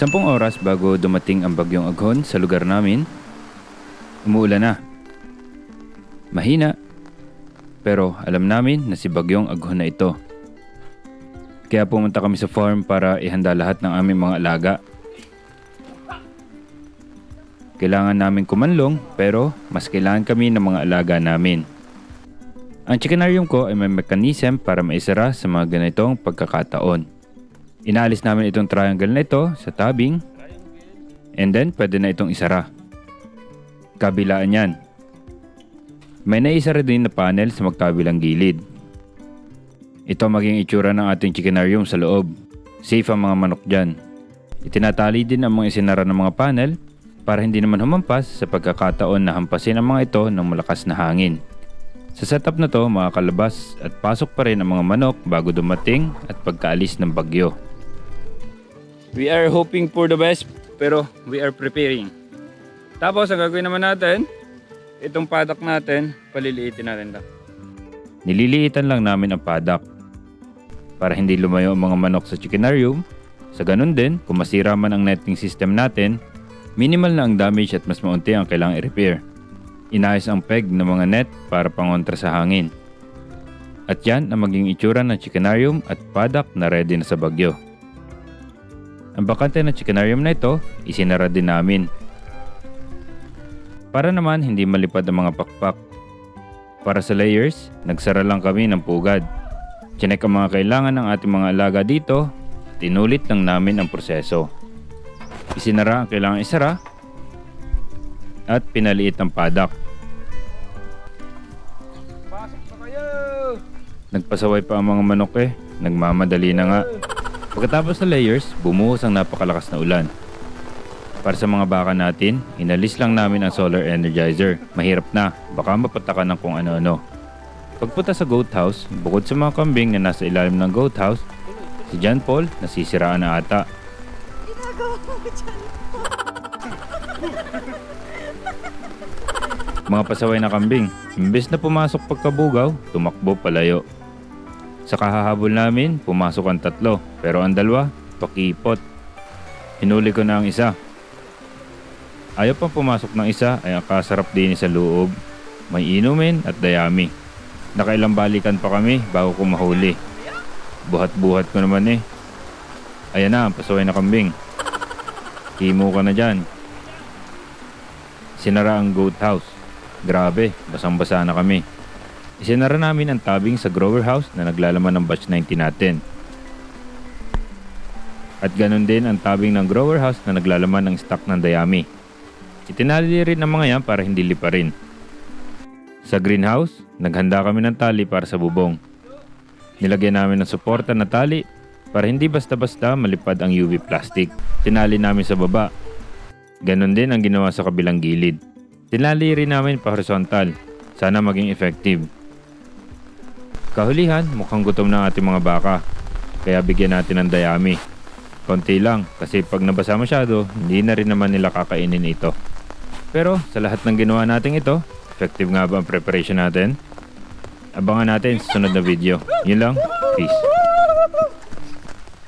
Sampung oras bago dumating ang bagyong aghon sa lugar namin, umuulan na. Mahina, pero alam namin na si bagyong aghon na ito. Kaya pumunta kami sa farm para ihanda lahat ng aming mga alaga. Kailangan namin kumanlong pero mas kailangan kami ng mga alaga namin. Ang chickenarium ko ay may mechanism para maisara sa mga ganitong pagkakataon. Inaalis namin itong triangle na ito sa tabing and then pwede na itong isara. Kabilaan yan. May naisara din na panel sa magkabilang gilid. Ito maging itsura ng ating chickenarium sa loob. Safe ang mga manok dyan. Itinatali din ang mga isinara ng mga panel para hindi naman humampas sa pagkakataon na hampasin ang mga ito ng malakas na hangin. Sa setup na to, makakalabas at pasok pa rin ang mga manok bago dumating at pagkaalis ng bagyo. We are hoping for the best pero we are preparing. Tapos ang gagawin naman natin, itong paddock natin, paliliitin natin ito. Nililiitan lang namin ang paddock para hindi lumayo ang mga manok sa chickenarium. Sa ganun din, kung masira man ang netting system natin, minimal na ang damage at mas maunti ang kailangang i-repair. Inayos ang peg ng mga net para pangontra sa hangin. At yan ang maging itsura ng chickenarium at paddock na ready na sa bagyo. Ang bakante ng chickenarium na ito, isinara din namin. Para naman hindi malipad ang mga pakpak. Para sa layers, nagsara lang kami ng pugad. Chinek ang mga kailangan ng ating mga alaga dito at inulit lang namin ang proseso. Isinara ang kailangan isara at pinaliit ang paddock. Pasok na kayo! Nagpasaway pa ang mga manok eh. Nagmamadali na nga. Pagkatapos sa layers, bumuhos ang napakalakas na ulan. Para sa mga baka natin, inalis lang namin ang solar energizer. Mahirap na, baka mapatakan ng kung ano-ano. Pagpunta sa goat house, bukod sa mga kambing na nasa ilalim ng goat house, si John Paul nasisiraan na ata. Mga pasaway na kambing, imbes na pumasok pagkabugaw, tumakbo palayo. Sa kahahabol namin, pumasok ang tatlo, pero ang dalawa, pakipot. Hinuli ko na ang isa. Ayaw pang pumasok ng isa ay ang kasarap din sa loob. May inumin at dayami. Nakailang balikan pa kami bago ko mahuli. Buhat-buhat ko naman eh. Ayan na, pasaway na kambing. Himo ka na dyan. Sinara ang goat house. Grabe, basang-basa na kami. Isinara namin ang tabing sa grower house na naglalaman ng batch 90 natin. At ganun din ang tabing ng grower house na naglalaman ng stock ng dayami. Itinali rin ang mga yan para hindi liparin. Sa greenhouse, naghanda kami ng tali para sa bubong. Nilagyan namin ng suporta na tali para hindi basta-basta malipad ang UV plastic. Tinali namin sa baba. Ganon din ang ginawa sa kabilang gilid. Tinali rin namin pa horizontal. Sana maging effective. Kahulihan, mukhang gutom na ating mga baka. Kaya bigyan natin ng dayami. Konti lang kasi pag nabasa masyado, hindi na rin naman nila kakainin ito. Pero sa lahat ng ginawa natin ito, effective nga ba ang preparation natin? Abangan natin sa sunod na video. Yun lang. Peace.